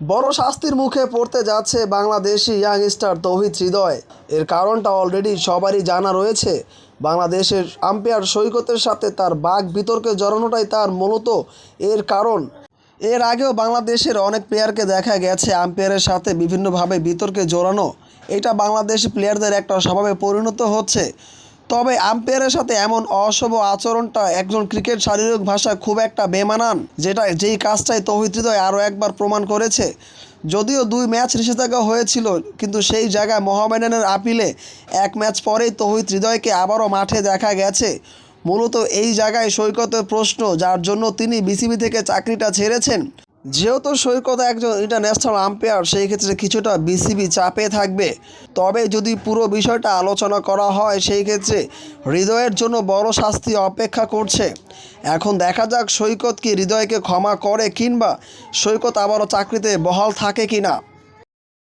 বড় শাস্তির মুখে পড়তে যাচ্ছে বাংলাদেশি ইয়াংস্টার তৌহিদ হৃদয়। এর কারণটা অলরেডি সবারই জানা রয়েছে। বাংলাদেশের আম্পায়ার সৈকতের সাথে তার বাঘ বিতর্কে জড়ানোটাই তার মূলত এর কারণ। এর আগেও বাংলাদেশের অনেক প্লেয়ারকে দেখা গেছে আম্পায়ারের সাথে বিভিন্নভাবে বিতর্কে জড়ানো। এটা বাংলাদেশি প্লেয়ারদের একটা স্বভাবে পরিণত হচ্ছে। তবে আম্পায়ারের সাথে এমন অশুভ আচরণটা একজন ক্রিকেট শারীরিক ভাষা খুব একটা বেমানান, যেটা যেই কাজটাই তৌহিদ হৃদয় আরও একবার প্রমাণ করেছে। যদিও দুই ম্যাচ নিষেধাজ্ঞা হয়েছিল, কিন্তু সেই জায়গায় মোহামেডানের আপিলে এক ম্যাচ পরেই তৌহিদ হৃদয়কে আবারও মাঠে দেখা গেছে। মূলত এই জায়গায় সৈকতের প্রশ্ন, যার জন্য তিনি বিসিবি থেকে চাকরিটা ছেড়েছেন। যেহেতু সৈকত একজন ইন্টারন্যাশনাল আম্পায়ার সেই ক্ষেত্রে কিছুটা বিসিবি চাপে থাকবে। তবে যদি পুরো বিষয়টা আলোচনা করা হয়, সেই ক্ষেত্রে হৃদয়ের জন্য বড় শাস্তি অপেক্ষা করছে। এখন দেখা যাক সৈকত কি হৃদয়কে ক্ষমা করে কিংবা সৈকত আবারও চাকরিতে বহাল থাকে কিনা।